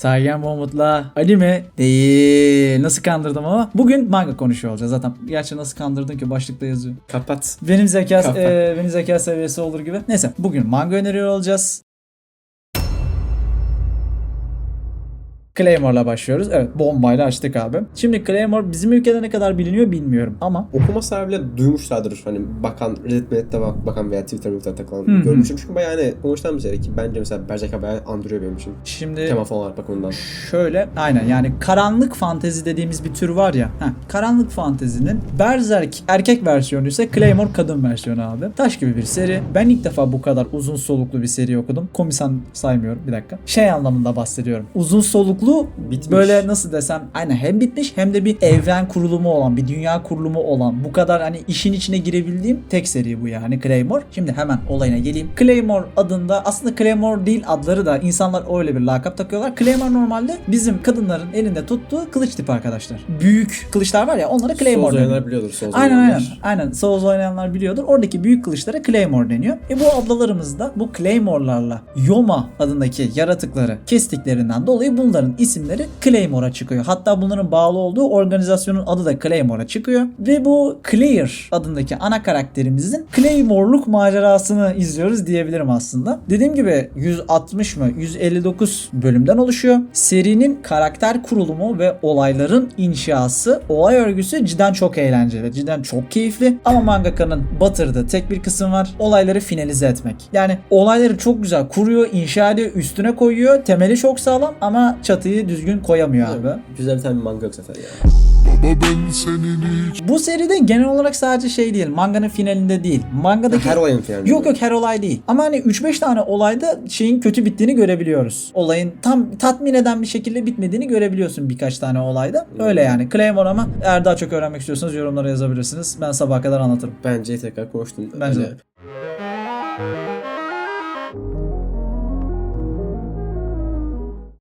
Sergen Mahmut'la anime değil. Nasıl kandırdım ama? Bugün manga konuşuyor olacağız zaten. Gerçi nasıl kandırdın ki başlıkta yazıyor. Kapat. Benim zeka Kafa. e, benim zeka seviyesi olur gibi. Neyse bugün manga öneriyor olacağız. Claymore'la başlıyoruz. Evet bombayla açtık abi. Şimdi Claymore bizim ülkede ne kadar biliniyor bilmiyorum ama Okuma sahibi duymuşlardır. Hani bakan, Reddit Reddit'te bak, bakan veya Twitter Twitter'da takılan hı. görmüşüm. Çünkü bayağı hani konuştan bir seri ki bence mesela Berserk'a bayağı andırıyor benim için. şimdi Tema falan olarak bakımından. Şöyle aynen yani karanlık fantezi dediğimiz bir tür var ya. Heh, karanlık fantezinin Berserk erkek versiyonu ise Claymore kadın versiyonu abi. Taş gibi bir seri. Ben ilk defa bu kadar uzun soluklu bir seri okudum. Komisan saymıyorum bir dakika. Şey anlamında bahsediyorum. Uzun soluklu Bitmiş. böyle nasıl desem aynen hem bitmiş hem de bir evren kurulumu olan bir dünya kurulumu olan bu kadar hani işin içine girebildiğim tek seri bu yani Claymore. Şimdi hemen olayına geleyim. Claymore adında aslında Claymore değil adları da insanlar öyle bir lakap takıyorlar. Claymore normalde bizim kadınların elinde tuttuğu kılıç tipi arkadaşlar. Büyük kılıçlar var ya onlara Claymore Souls deniyor. oynayanlar biliyordur Souls Aynen aynen. Aynen. Souls oynayanlar biliyordur. Oradaki büyük kılıçlara Claymore deniyor. E bu ablalarımız da bu Claymore'larla Yoma adındaki yaratıkları kestiklerinden dolayı bunların isimleri Claymore'a çıkıyor. Hatta bunların bağlı olduğu organizasyonun adı da Claymore'a çıkıyor. Ve bu Claire adındaki ana karakterimizin Claymore'luk macerasını izliyoruz diyebilirim aslında. Dediğim gibi 160 mı 159 bölümden oluşuyor. Serinin karakter kurulumu ve olayların inşası, olay örgüsü cidden çok eğlenceli. Cidden çok keyifli. Ama mangakanın batırdığı tek bir kısım var. Olayları finalize etmek. Yani olayları çok güzel kuruyor, inşa ediyor, üstüne koyuyor. Temeli çok sağlam ama çatıyı düzgün koyamıyor abi. Güzel bir tane manga yok zaten ya. Baba ben senin hiç Bu seride genel olarak sadece şey değil. Manganın finalinde değil. Mangadaki Her olayın falan. Yok yok her olay değil. Ama hani 3-5 tane olayda şeyin kötü bittiğini görebiliyoruz. Olayın tam tatmin eden bir şekilde bitmediğini görebiliyorsun birkaç tane olayda. Öyle yani. Claymore ama eğer daha çok öğrenmek istiyorsanız yorumlara yazabilirsiniz. Ben sabaha kadar anlatırım. Bence tekrar konuştum. Bence de.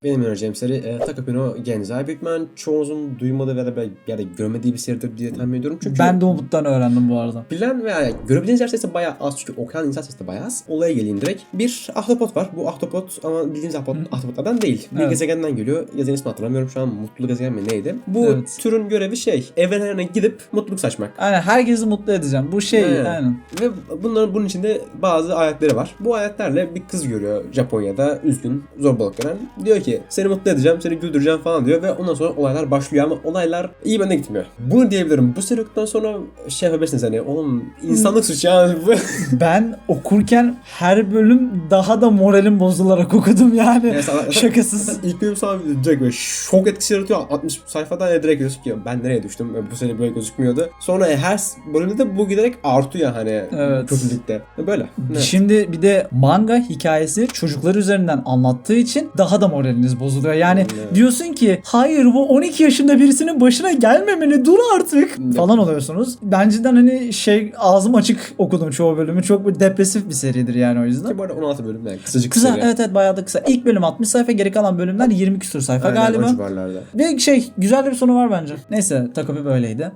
Benim önereceğim seri e, Takapino Genzai. Büyük ihtimalle çoğunuzun duymadığı veya da bir yerde görmediği bir seridir diye tahmin ediyorum. Çünkü Ben de Umut'tan öğrendim bu arada. Bilen veya yani görebildiğiniz yer sayısı bayağı az çünkü okuyan insan sayısı da bayağı az. Olaya geleyim direkt. Bir ahtapot var. Bu ahtapot ama bildiğiniz ahtapot, ahtapotlardan değil. Bir Evet. gezegenden geliyor. Gezegenin ismini hatırlamıyorum şu an. Mutlu gezegen mi neydi? Bu Evet. türün görevi şey. Evrenlerine gidip mutluluk saçmak. Aynen herkesi mutlu edeceğim. Bu şey Evet. aynen. Ve bunların bunun içinde bazı ayetleri var. Bu ayetlerle bir kız görüyor Japonya'da üzgün, zorbalık gören. Diyor ki seni mutlu edeceğim, seni güldüreceğim falan diyor ve ondan sonra olaylar başlıyor ama olaylar iyi bende gitmiyor. Bunu diyebilirim. Bu seriden sonra şey yapabilirsiniz hani oğlum insanlık suçu ya. Ben okurken her bölüm daha da moralim bozularak okudum yani. Yani sana- Şakasız. İlk bölüm sana direkt böyle şok etkisi yaratıyor. 60 sayfada ne direkt diyorsun ki ben nereye düştüm? Bu sene böyle gözükmüyordu. Sonra her bölümde de bu giderek artıyor hani Evet. kötülükte. Böyle. Evet. Şimdi bir de manga hikayesi çocuklar üzerinden anlattığı için daha da moraliniz bozuluyor. Yani Evet. diyorsun ki hayır bu 12 yaşında birisinin başına gelmemeli dur artık Evet. falan oluyorsunuz. Ben cidden hani şey ağzım açık okudum çoğu bölümü. Çok bir depresif bir seridir yani o yüzden. Ki bu arada 16 bölüm yani kısacık Kısa seri. evet evet bayağı da kısa. İlk bölüm 60 sayfa geri kalan bölümler 20 küsur sayfa Aynen, galiba. Ve şey güzel bir sonu var bence. Neyse Takopi böyleydi.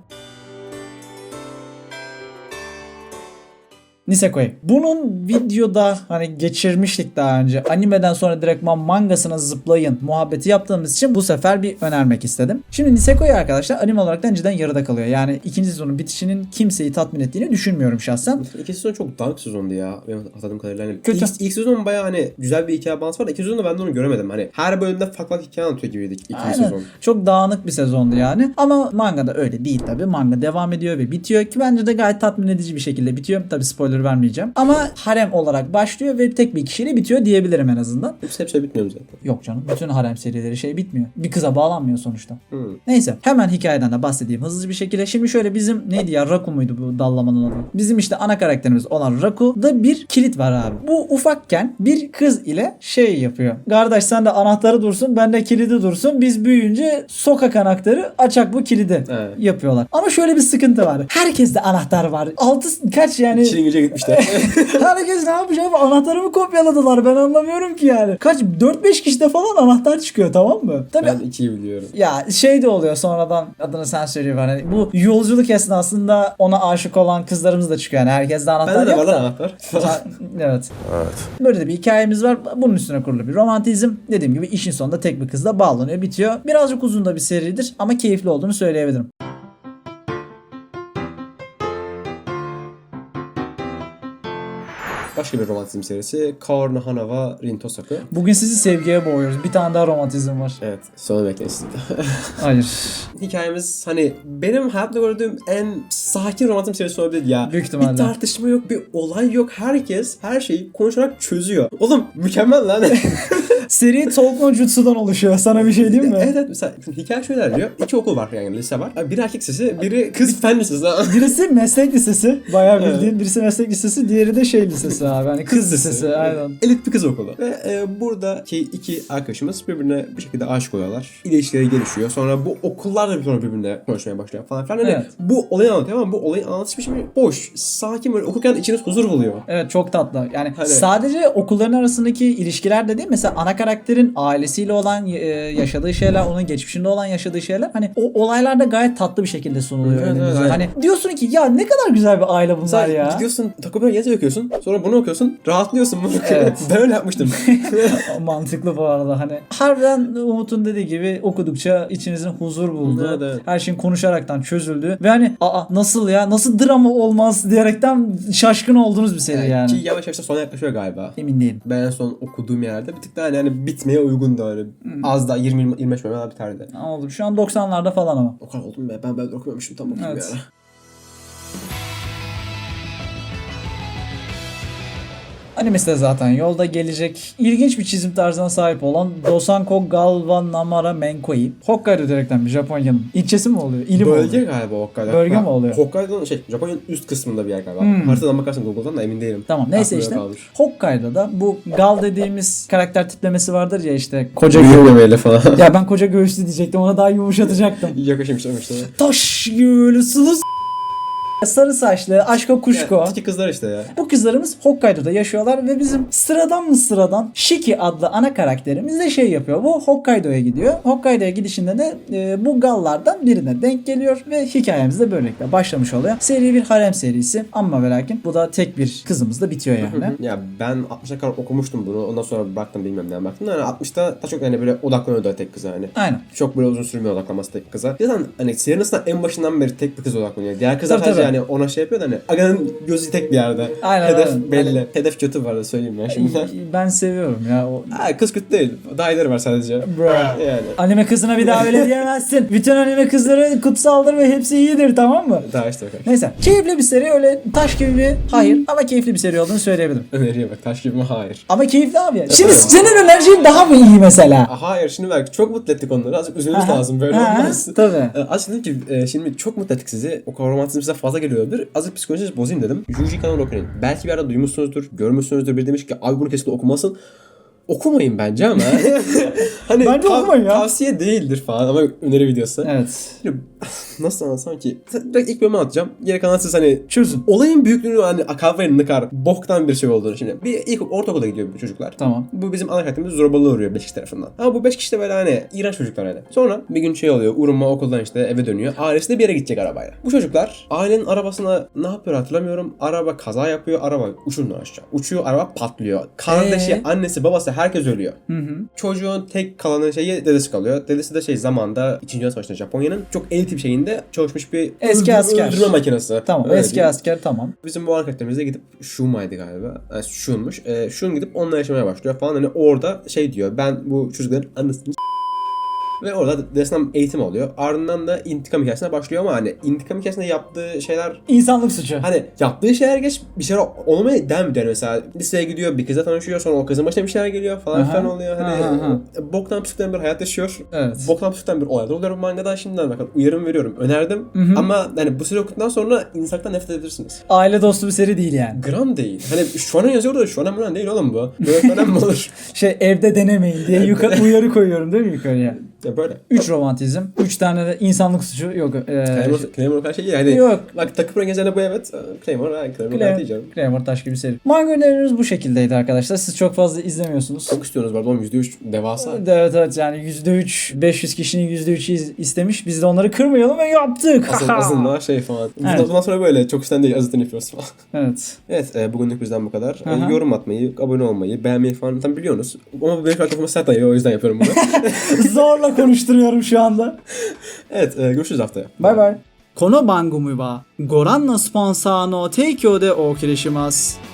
Nisekoi. Bunun videoda hani geçirmiştik daha önce. Animeden sonra direktman mangasına zıplayın muhabbeti yaptığımız için bu sefer bir önermek istedim. Şimdi Nisekoi arkadaşlar anime olarak da cidden yarıda kalıyor. Yani ikinci sezonun bitişinin kimseyi tatmin ettiğini düşünmüyorum şahsen. İkinci sezon çok dark sezondu ya. Benim hatırladığım kadarıyla. Hani Kötü. İlk, ilk sezon bayağı hani güzel bir hikaye balansı var. İkinci sezonda ben de onu göremedim. Hani her bölümde farklı farklı hikaye anlatıyor gibiydik ikinci Aynen. sezon. Çok dağınık bir sezondu yani. Ama manga da öyle değil tabi. Manga devam ediyor ve bitiyor ki bence de gayet tatmin edici bir şekilde bitiyor. Tabi spoiler vermeyeceğim. Ama harem olarak başlıyor ve tek bir kişiyle bitiyor diyebilirim en azından. Hepsi hep şey bitmiyor zaten. Yok canım. Bütün harem serileri şey bitmiyor. Bir kıza bağlanmıyor sonuçta. Hmm. Neyse hemen hikayeden de bahsedeyim hızlı bir şekilde. Şimdi şöyle bizim neydi ya Raku muydu bu dallamanın adı? Bizim işte ana karakterimiz olan Raku'da bir kilit var abi. Bu ufakken bir kız ile şey yapıyor. Kardeş sen de anahtarı dursun ben de kilidi dursun. Biz büyüyünce sokak anahtarı açak bu kilidi Evet. yapıyorlar. Ama şöyle bir sıkıntı var. Herkeste anahtar var. Altı kaç yani? İçine girecek gitmişler. Herkes ne yapacak? Anahtarımı kopyaladılar. Ben anlamıyorum ki yani. Kaç 4-5 kişide falan anahtar çıkıyor tamam mı? Tabii ben ikiyi biliyorum. Ya şey de oluyor sonradan adını sen söylüyor bana. Hani bu yolculuk esnasında ona aşık olan kızlarımız da çıkıyor. Yani herkes de anahtar Bende de var da. anahtar. Ha, evet. Böyle de bir hikayemiz var. Bunun üstüne kurulu bir romantizm. Dediğim gibi işin sonunda tek bir kızla bağlanıyor, bitiyor. Birazcık uzun da bir seridir ama keyifli olduğunu söyleyebilirim. Başka bir romantizm serisi. Kaorna Hanava Rintosaku. Bugün sizi sevgiye boğuyoruz. Bir tane daha romantizm var. Evet, sonu beklesin. Hayır. Hikayemiz hani benim hayatta gördüğüm en sakin romantizm serisi olabilir ya. Büyük ihtimalle. Bir tartışma yok, bir olay yok. Herkes her şeyi konuşarak çözüyor. Oğlum mükemmel lan. Seri Tolkien Jutsu'dan oluşuyor. Sana bir şey diyeyim mi? evet evet mesela hikaye şöyle ilerliyor. İki okul var yani lise var. Biri erkek lisesi, biri kız fen lisesi. Birisi meslek lisesi. Bayağı Evet. bildiğin. Birisi meslek lisesi. Diğeri de şey lisesi abi. Hani kız, lisesi. Aynen. Elit bir kız okulu. Ve e, buradaki iki arkadaşımız birbirine bir şekilde aşık oluyorlar. İlişkileri gelişiyor. Sonra bu okullar da bir sonra birbirine konuşmaya başlıyor falan filan. Hani Evet. bu olayı anlatıyor ama bu olayın anlatış biçimi hoş, sakin böyle okurken içiniz huzur buluyor. Evet çok tatlı. Yani Hani- sadece okulların arasındaki ilişkiler de değil. Mesela ana karakterin ailesiyle olan e, yaşadığı şeyler, onun geçmişinde olan yaşadığı şeyler hani o olaylarda gayet tatlı bir şekilde sunuluyor Evet, önümüze. evet. Hani diyorsun ki ya ne kadar güzel bir aile bunlar Sen ya. gidiyorsun Bell yazı okuyorsun. Sonra bunu okuyorsun. Rahatlıyorsun bunu. Evet. ben öyle yapmıştım. Mantıklı bu arada hani. Harbiden Umut'un dediği gibi okudukça içinizin huzur bulduğu, Evet, evet. her şeyin konuşaraktan çözüldüğü ve hani aa nasıl ya nasıl drama olmaz diyerekten şaşkın olduğunuz bir seri yani. Ki yavaş yavaş sona yaklaşıyor galiba. Emin değilim. Ben en son okuduğum yerde bir tık daha hani, bitmeye uygundu öyle. Hmm. Az daha 20-25 bölüm daha biterdi. Ne oldu? Şu an 90'larda falan ama. O kadar oldum be. Ben ben okumamışım tam okuyayım Evet. ya. Animesi de zaten yolda gelecek. İlginç bir çizim tarzına sahip olan Dosanko Galva Namara Menkoi. Hokkaido direkten bir Japonya'nın ilçesi mi oluyor? İli mi Bölge oluyor? galiba Hokkaido. Bölge Ha, mi oluyor? Hokkaido'nun şey Japonya'nın üst kısmında bir yer galiba. Hmm. Haritadan bakarsın Google'dan da emin değilim. Tamam neyse işte. kalmış. Hokkaido'da bu Gal dediğimiz karakter tiplemesi vardır ya işte koca Büyük göğüs. memeyle falan. Ya ben koca göğüslü diyecektim ona daha yumuşatacaktım. Yakışmış işte. Taş sulu s- sarı saçlı aşko kuşko. Ya, tiki kızlar işte ya. Bu kızlarımız Hokkaido'da yaşıyorlar ve bizim sıradan mı sıradan Shiki adlı ana karakterimiz de şey yapıyor. Bu Hokkaido'ya gidiyor. Hokkaido'ya gidişinde de e, bu gallardan birine denk geliyor ve hikayemiz de böylelikle başlamış oluyor. Seri bir harem serisi ama ve lakin bu da tek bir kızımızla bitiyor yani. ya ben 60'a kadar okumuştum bunu. Ondan sonra bıraktım bilmem neden baktım. Yani 60'ta daha çok hani böyle odaklanıyordu tek kıza hani. Aynen. Çok böyle uzun sürmüyor odaklanması tek kıza. Zaten hani serinin aslında en başından beri tek bir kız odaklanıyor. Diğer kızlar Tabii, sadece tabii. yani ona şey yapıyor da hani Aga'nın gözü tek bir yerde. Aynen, Hedef aynen. belli. Hani- Hedef kötü var da söyleyeyim ben şimdi. Ben seviyorum ya. O... Ha, kız kötü değil. İyileri var sadece. Bro. Yani. Anime kızına bir daha öyle diyemezsin. Bütün anime kızları kutsaldır ve hepsi iyidir tamam mı? Daha işte bakar. Neyse. Keyifli bir seri öyle taş gibi bir hayır ama keyifli bir seri olduğunu söyleyebilirim. Öneriye bak. Taş gibi mi? Hayır. Ama keyifli abi ya. Şimdi senin enerjin daha mı iyi mesela? Hayır şimdi bak çok mutlu ettik onları. Azıcık üzülmemiz Aha. lazım. Böyle olmaz. Tabii. Ee, Azıcık dedim ki e, şimdi çok mutlu ettik sizi. O romantizm size fazla geliyor olabilir. Azıcık psikolojinizi bozayım dedim. Yuji Rokunin. Belki bir ara duymuşsunuzdur, görmüşsünüzdür. Biri demiş ki abi bunu kesinlikle okumasın. Okumayın bence ama. hani Bence tav- okumayın ya. Tavsiye değildir falan ama öneri videosu. Evet. Nasıl anlatsam ki? Direkt ilk bölümü anlatacağım. Geri kalan siz hani Çözün. olayın büyüklüğünü hani kavrayın ne kadar boktan bir şey olduğunu şimdi. Bir ilk ortaokula gidiyor bu çocuklar. Tamam. Bu bizim ana karakterimiz zorbalığa uğruyor 5 kişi tarafından. Ama bu 5 kişi de böyle hani iğrenç çocuklar hani. Sonra bir gün şey oluyor. Uruma okuldan işte eve dönüyor. Ailesi de bir yere gidecek arabayla. Bu çocuklar ailenin arabasına ne yapıyor hatırlamıyorum. Araba kaza yapıyor. Araba uçurumdan aşağı. Uçuyor araba patlıyor. Kardeşi, Ee? annesi, babası herkes ölüyor. Hı hı. Çocuğun tek kalanı şeyi dedesi kalıyor. Dedesi de şey zamanda 2. Dünya Savaşı'nda Japonya'nın çok elit bir şeyinde çalışmış bir Eski öldürme- asker. öldürme makinesi. Tamam. Öyle eski diyeyim. asker tamam. Bizim bu karakterimiz de gidip Shuma'ydı galiba. Yani Shun'muş. E, Shun gidip onunla yaşamaya başlıyor falan. Hani orada şey diyor. Ben bu çocukların annesini ve orada dedesinden eğitim alıyor. Ardından da intikam hikayesine başlıyor ama hani intikam hikayesinde yaptığı şeyler İnsanlık suçu. Hani yaptığı şeyler geç bir şeyler olmaya devam ediyor mesela. Liseye gidiyor bir kızla tanışıyor sonra o kızın başına bir şeyler geliyor falan Aha. filan oluyor. Hani Aha, aha. boktan psikten bir hayat yaşıyor. Evet. Boktan psikten bir olaylar oluyor mangadan şimdiden bakın uyarım veriyorum. Önerdim Hı hı. ama hani bu süre okuduktan sonra insanlıktan nefret edebilirsiniz. Aile dostu bir seri değil yani. Gram değil. Hani shonen yazıyor da shonen falan değil oğlum bu. Böyle shonen mi olur? Şey evde denemeyin diye yukarı uyarı koyuyorum değil mi yukarıya? Ya böyle. 3 romantizm. 3 tane de insanlık suçu yok. Ee, Claymore, Claymore her şey iyi. Hani yok. bak takım rengi bu evet. Claymore, ha, Claymore iyi canım. Claymore Taş gibi seri. Manga önerilerimiz bu şekildeydi arkadaşlar. Siz çok fazla izlemiyorsunuz. Çok arada oğlum %3 devasa. Evet evet yani %3 500 kişinin %3'ü iz- istemiş. Biz de onları kırmayalım ve yaptık. Asıl, asıl şey falan. Evet. bundan sonra böyle çok sen değil azıtını yapıyoruz falan. evet. Evet e, bugünlük bizden bu kadar. E, yorum atmayı, abone olmayı, beğenmeyi falan tam biliyorsunuz. Ama benim kafama sert ayıyor o yüzden yapıyorum bunu. Zorla konuşturuyorum şu anda. evet e, görüşürüz haftaya. バイバイ。この番組はご覧のスポンサーの提供でお送りします。